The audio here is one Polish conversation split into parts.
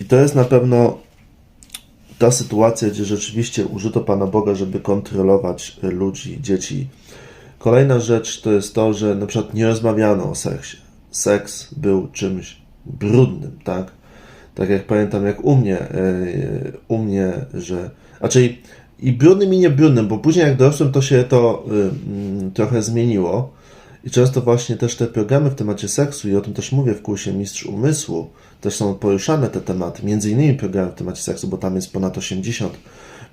I to jest na pewno ta sytuacja, gdzie rzeczywiście użyto Pana Boga, żeby kontrolować ludzi, dzieci. Kolejna rzecz to jest to, że na przykład nie rozmawiano o seksie. Seks był czymś brudnym, tak? Tak jak pamiętam, jak u mnie, y, u mnie, że. Raczej i brudnym i nie brudnym, bo później jak dorosłem, to się to y, mm, trochę zmieniło. I często właśnie też te programy w temacie seksu, i o tym też mówię w kursie Mistrz Umysłu, też są poruszane te tematy, między innymi programy w temacie seksu, bo tam jest ponad 80.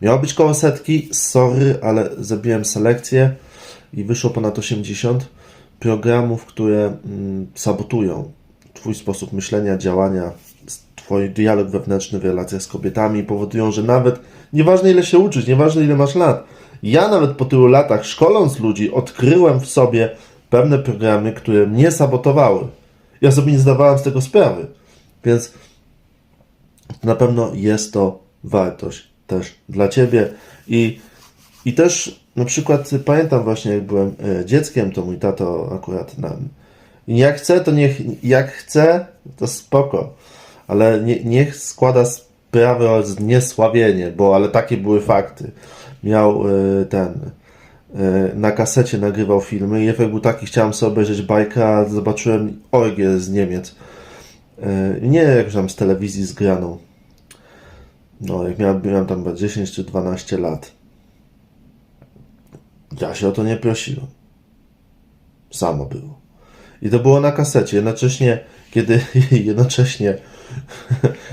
Miało być koło setki, sorry, ale zrobiłem selekcję i wyszło ponad 80 programów, które mm, sabotują Twój sposób myślenia, działania, Twój dialog wewnętrzny w relacjach z kobietami, powodują, że nawet nieważne ile się uczysz, nieważne ile masz lat, ja nawet po tylu latach szkoląc ludzi odkryłem w sobie pewne programy, które mnie sabotowały. Ja sobie nie zdawałem z tego sprawy. Więc na pewno jest to wartość też dla Ciebie. I, i też na przykład pamiętam właśnie, jak byłem e, dzieckiem, to mój tato akurat nam. Jak chce, to niech, jak chce, to spoko. Ale nie, niech składa sprawę o zniesławienie, bo ale takie były fakty. Miał e, ten na kasecie nagrywał filmy i efekt był taki, chciałem sobie obejrzeć bajkę, a zobaczyłem orgię z Niemiec. E, Nie jak tam z telewizji zgraną. No, jak miałem, miałem tam chyba 10 czy 12 lat. Ja się o to nie prosiłem. Samo było. I to było na kasecie. Jednocześnie, kiedy jednocześnie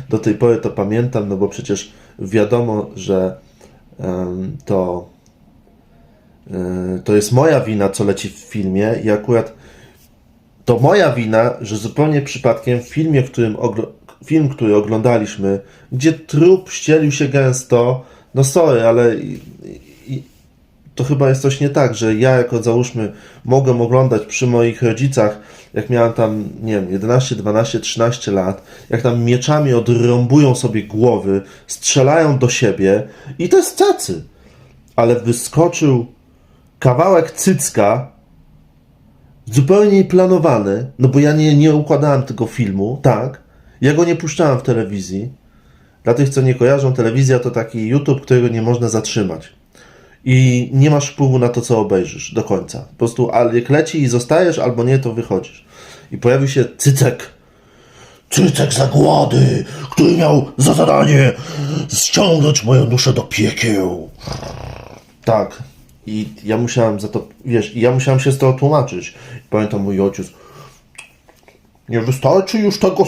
do tej pory to pamiętam, no bo przecież wiadomo, że em, to e, to jest moja wina, co leci w filmie i akurat to moja wina, że zupełnie przypadkiem w filmie, w którym film, który oglądaliśmy, gdzie trup ścielił się gęsto, no sorry, ale i, i, to chyba jest coś nie tak, że ja jako załóżmy mogę oglądać przy moich rodzicach, jak miałem tam, nie wiem, 11, 12, 13 lat, jak tam mieczami odrąbują sobie głowy, strzelają do siebie i to jest cacy. Ale wyskoczył kawałek cycka, zupełnie nieplanowany, no bo ja nie, nie układałem tego filmu, tak? Ja go nie puszczałem w telewizji. Dla tych, co nie kojarzą, telewizja to taki YouTube, którego nie można zatrzymać. I nie masz wpływu na to, co obejrzysz do końca. Po prostu ale jak leci i zostajesz, albo nie, to wychodzisz. I pojawił się cycek. Cycek zagłady, który miał za zadanie ściągnąć moją duszę do piekieł. Tak. I ja musiałem za to, wiesz, ja musiałem się z tego tłumaczyć. Pamiętam mój ojciec. Nie wystarczy już tego